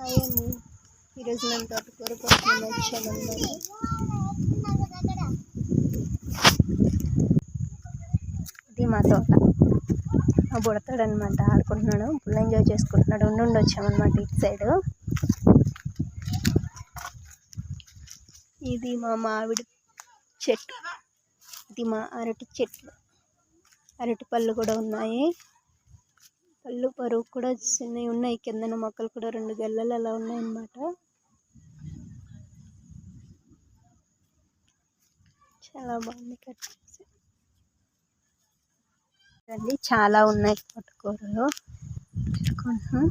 Hi అండి. ఈరోజు మేము తోటకూర కోసం వచ్చామన్నమాట ఇది మా తోట. మా బుడతాడు ఆడుకుంటున్నాడు. ఫుల్ ఎంజాయ్ చేసుకుంటున్నాడు. ఉండి ఉండి వచ్చామన్నమాట ఇటు సైడ్. ఇది మా మామిడి చెట్టు. ఇది మా అరటి చెట్లు అరటి పళ్ళు కూడా ఉన్నాయి. పళ్ళు పరువు కూడా చిన్నవి ఉన్నాయి. కిందన మొక్కలు కూడా రెండు గెల్లలు అలా ఉన్నాయి అన్నమాట చాలా బాగుంది కట్ చేసి. చాలా ఉన్నాయి తోటకూరలు పెట్టుకుంటున్నాం.